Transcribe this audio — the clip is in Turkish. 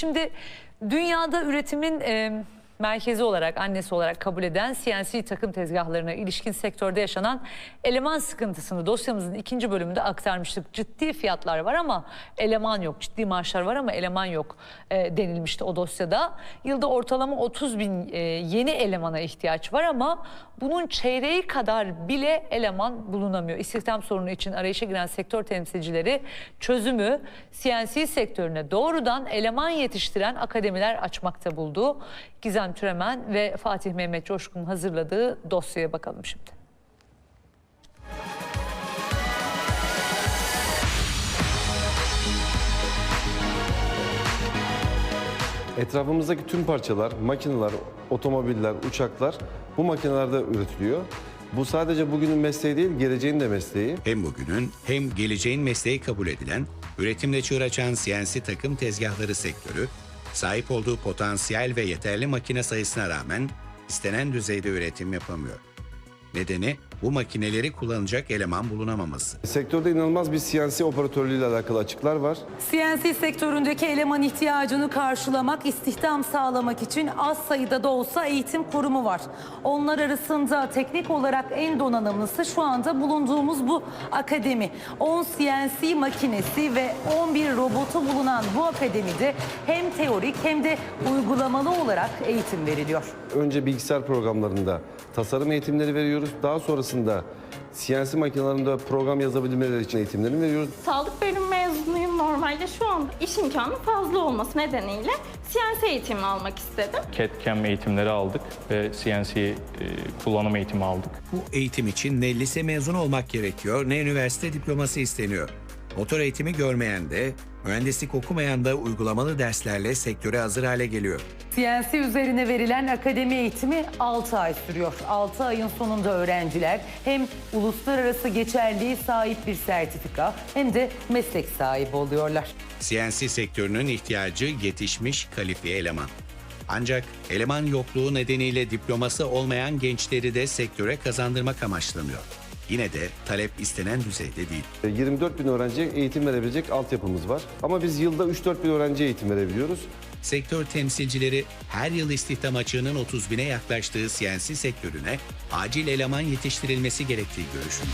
Şimdi dünyada üretimin merkezi olarak, annesi olarak kabul eden CNC takım tezgahlarına ilişkin sektörde yaşanan eleman sıkıntısını dosyamızın ikinci bölümünde aktarmıştık. Ciddi fiyatlar var ama eleman yok. Ciddi maaşlar var ama eleman yok e, denilmişti o dosyada. Yılda ortalama 30 bin e, yeni elemana ihtiyaç var ama bunun çeyreği kadar bile eleman bulunamıyor. İstihdam sorunu için arayışa giren sektör temsilcileri çözümü CNC sektörüne doğrudan eleman yetiştiren akademiler açmakta buldu. Gizem Türemen ve Fatih Mehmet Coşkun hazırladığı dosyaya bakalım şimdi. Etrafımızdaki tüm parçalar, makineler, otomobiller, uçaklar bu makinelerde üretiliyor. Bu sadece bugünün mesleği değil, geleceğin de mesleği. Hem bugünün hem geleceğin mesleği kabul edilen, üretimde çığır açan CNC takım tezgahları sektörü, sahip olduğu potansiyel ve yeterli makine sayısına rağmen istenen düzeyde üretim yapamıyor. Nedeni bu makineleri kullanacak eleman bulunamaması. Sektörde inanılmaz bir CNC operatörlüğüyle alakalı açıklar var. CNC sektöründeki eleman ihtiyacını karşılamak, istihdam sağlamak için az sayıda da olsa eğitim kurumu var. Onlar arasında teknik olarak en donanımlısı şu anda bulunduğumuz bu akademi. 10 CNC makinesi ve 11 robotu bulunan bu akademide hem teorik hem de uygulamalı olarak eğitim veriliyor. Önce bilgisayar programlarında tasarım eğitimleri veriyoruz. Daha sonrasında CNC makinelerinde program yazabilmeleri için eğitimlerini veriyoruz. Sağlık bölüm mezunuyum. Normalde şu anda iş imkanı fazla olması nedeniyle CNC eğitimi almak istedim. CAD-CAM eğitimleri aldık ve CNC e, kullanım eğitimi aldık. Bu eğitim için ne lise mezunu olmak gerekiyor ne üniversite diploması isteniyor. Motor eğitimi görmeyen de, mühendislik okumayan da uygulamalı derslerle sektöre hazır hale geliyor. CNC üzerine verilen akademi eğitimi 6 ay sürüyor. 6 ayın sonunda öğrenciler hem uluslararası geçerliği sahip bir sertifika hem de meslek sahibi oluyorlar. CNC sektörünün ihtiyacı yetişmiş kalifiye eleman. Ancak eleman yokluğu nedeniyle diploması olmayan gençleri de sektöre kazandırmak amaçlanıyor. Yine de talep istenen düzeyde değil. 24 bin öğrenciye eğitim verebilecek altyapımız var. Ama biz yılda 3-4 bin öğrenciye eğitim verebiliyoruz. Sektör temsilcileri her yıl istihdam açığının 30 bine yaklaştığı CNC sektörüne acil eleman yetiştirilmesi gerektiği görüşünde.